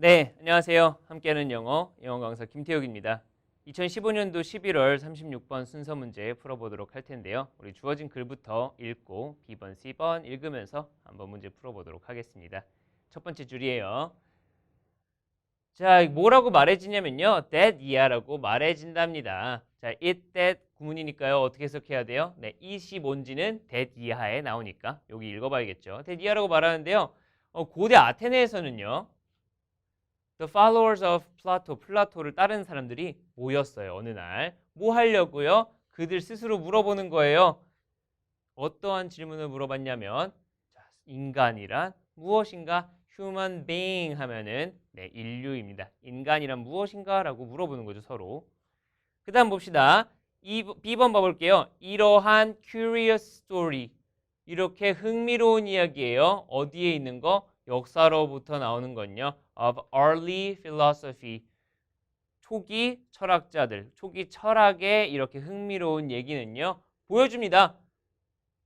네, 안녕하세요. 함께하는 영어, 영어 강사 김태욱입니다. 2015년도 11월 36번 순서 문제 풀어보도록 할 텐데요. 우리 주어진 글부터 읽고 B번, C번 읽으면서 한번 문제 풀어보도록 하겠습니다. 첫 번째 줄이에요. 자, 뭐라고 말해지냐면요. that 이하라고 말해진답니다. 자, it, that 구문이니까요. 어떻게 해석해야 돼요? 네, it이 뭔지는 that 이하에 나오니까 여기 읽어봐야겠죠. that 이하라고 말하는데요. 어, 고대 아테네에서는요. The followers of Plato, 플라토를 따르는 사람들이 모였어요. 어느 날. 뭐 하려고요? 그들 스스로 물어보는 거예요. 어떠한 질문을 물어봤냐면 자, 인간이란 무엇인가? human being 하면은 네, 인류입니다. 인간이란 무엇인가라고 물어보는 거죠, 서로. 그다음 봅시다. 이 B번 봐 볼게요. 이러한 curious story. 이렇게 흥미로운 이야기예요. 어디에 있는 거? 역사로부터 나오는 건요. of early philosophy. 초기 철학자들, 초기 철학의 이렇게 흥미로운 얘기는요. 보여줍니다.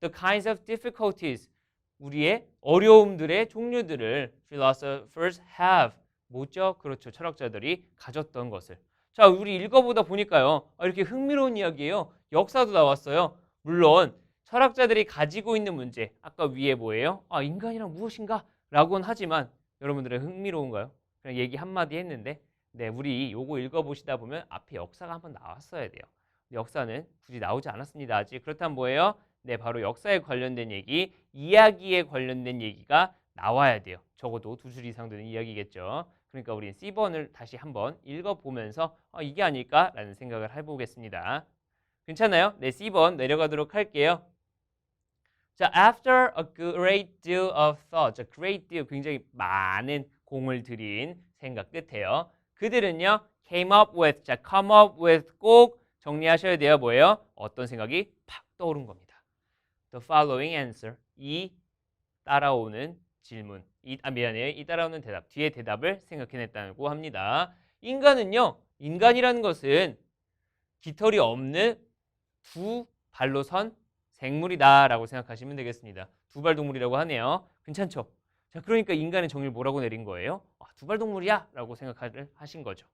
The kinds of difficulties. 우리의 어려움들의 종류들을 philosophers have. 뭐죠? 그렇죠. 철학자들이 가졌던 것을. 자, 우리 읽어보다 보니까요. 아, 이렇게 흥미로운 이야기예요. 역사도 나왔어요. 물론 철학자들이 가지고 있는 문제. 아까 위에 뭐예요? 아, 인간이란 무엇인가? 라고는 하지만 여러분들의 흥미로운가요? 그냥 얘기 한마디 했는데 네, 우리 요거 읽어보시다 보면 앞에 역사가 한번 나왔어야 돼요. 역사는 굳이 나오지 않았습니다. 아직 그렇다면 뭐예요? 네, 바로 역사에 관련된 얘기, 이야기에 관련된 얘기가 나와야 돼요. 적어도 두 줄 이상 되는 이야기겠죠. 그러니까 우리 C번을 다시 한번 읽어보면서 어, 이게 아닐까라는 생각을 해보겠습니다. 괜찮아요? 네, C번 내려가도록 할게요. 자, after a great deal of thought, 자, great deal 굉장히 많은 공을 들인 생각 끝에요. 그들은요, came up with, 자, come up with 꼭 정리하셔야 돼요. 뭐예요? 어떤 생각이 팍 떠오른 겁니다. The following answer, 이 따라오는 질문, 이, 아 미안해요, 이 따라오는 대답, 뒤에 대답을 생각해냈다고 합니다. 인간은요, 인간이라는 것은 깃털이 없는 두 발로 선 생물이다라고 생각하시면 되겠습니다. 두발 동물이라고 하네요. 괜찮죠? 자, 그러니까 인간의 정의를 뭐라고 내린 거예요? 아, 두발 동물이야 라고 생각을 하신 거죠.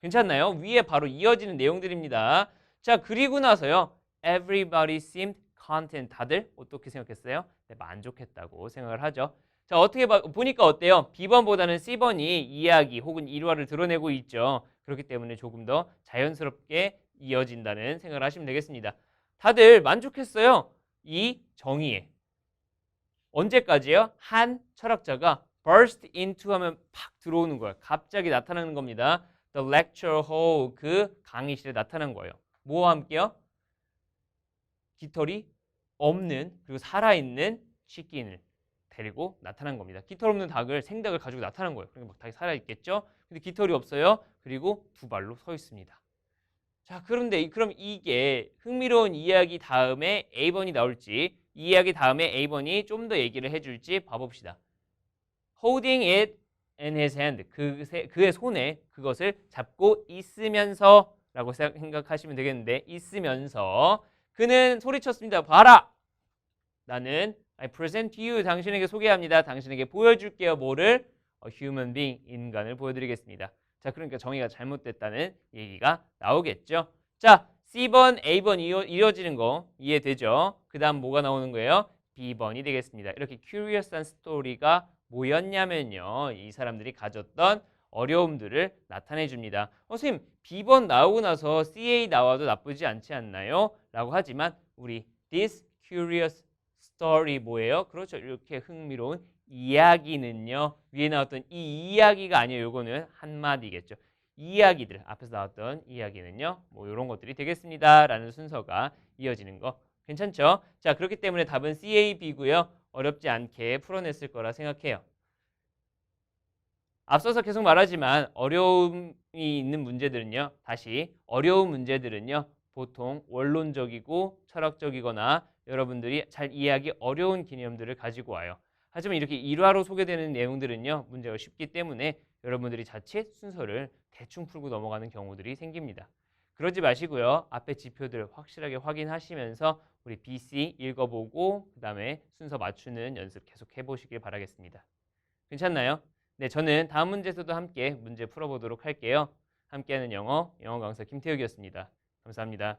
괜찮나요? 위에 바로 이어지는 내용들입니다. 자, 그리고 나서요. Everybody seemed content. 다들 어떻게 생각했어요? 네, 만족했다고 생각을 하죠. 자, 어떻게 봐, 보니까 어때요? B번보다는 C번이 이야기 혹은 일화를 드러내고 있죠. 그렇기 때문에 조금 더 자연스럽게 이어진다는 생각을 하시면 되겠습니다. 다들 만족했어요. 이 정의에. 언제까지요? 한 철학자가 burst into 하면 팍 들어오는 거예요. 갑자기 나타나는 겁니다. The lecture hall 그 강의실에 나타난 거예요. 뭐와 함께요? 깃털이 없는 그리고 살아있는 치킨을 데리고 나타난 겁니다. 깃털 없는 닭을 생닭을 가지고 나타난 거예요. 그러니까 막 닭이 살아있겠죠? 근데 깃털이 없어요. 그리고 두 발로 서 있습니다. 자, 그런데 그럼 이게 흥미로운 이야기 다음에 A번이 나올지 이 이야기 다음에 A번이 좀 더 얘기를 해줄지 봐봅시다. Holding it in his hand. 그, 그의 손에 그것을 잡고 있으면서 라고 생각하시면 되겠는데 있으면서 그는 소리쳤습니다. 봐라! 나는 I present you. 당신에게 소개합니다. 당신에게 보여줄게요. 뭐를? A human being. 인간을 보여드리겠습니다. 자, 그러니까 정의가 잘못됐다는 얘기가 나오겠죠. 자, C번, A번 이어, 이어 지는 거 이해되죠? 그 다음 뭐가 나오는 거예요? B번이 되겠습니다. 이렇게 큐리어스한 스토리가 뭐였냐면요. 이 사람들이 가졌던 어려움들을 나타내 줍니다. 어, 선생님, B번 나오고 나서 CA 나와도 나쁘지 않지 않나요? 라고 하지만 우리 this curious story 뭐예요? 그렇죠. 이렇게 흥미로운 이야기는요. 위에 나왔던 이 이야기가 아니에요. 요거는 한마디겠죠. 이야기들 앞에서 나왔던 이야기는요. 뭐 이런 것들이 되겠습니다. 라는 순서가 이어지는 거 괜찮죠? 자 그렇기 때문에 답은 CAB고요. 어렵지 않게 풀어냈을 거라 생각해요. 앞서서 계속 말하지만 어려움이 있는 문제들은요. 다시 어려운 문제들은요. 보통 원론적이고 철학적이거나 여러분들이 잘 이해하기 어려운 개념들을 가지고 와요. 하지만 이렇게 일화로 소개되는 내용들은요. 문제가 쉽기 때문에 여러분들이 자칫 순서를 대충 풀고 넘어가는 경우들이 생깁니다. 그러지 마시고요. 앞에 지표들 확실하게 확인하시면서 우리 BC 읽어보고 그 다음에 순서 맞추는 연습 계속 해보시길 바라겠습니다. 괜찮나요? 네, 저는 다음 문제에서도 함께 문제 풀어보도록 할게요. 함께하는 영어, 영어 강사 김태욱이었습니다. 감사합니다.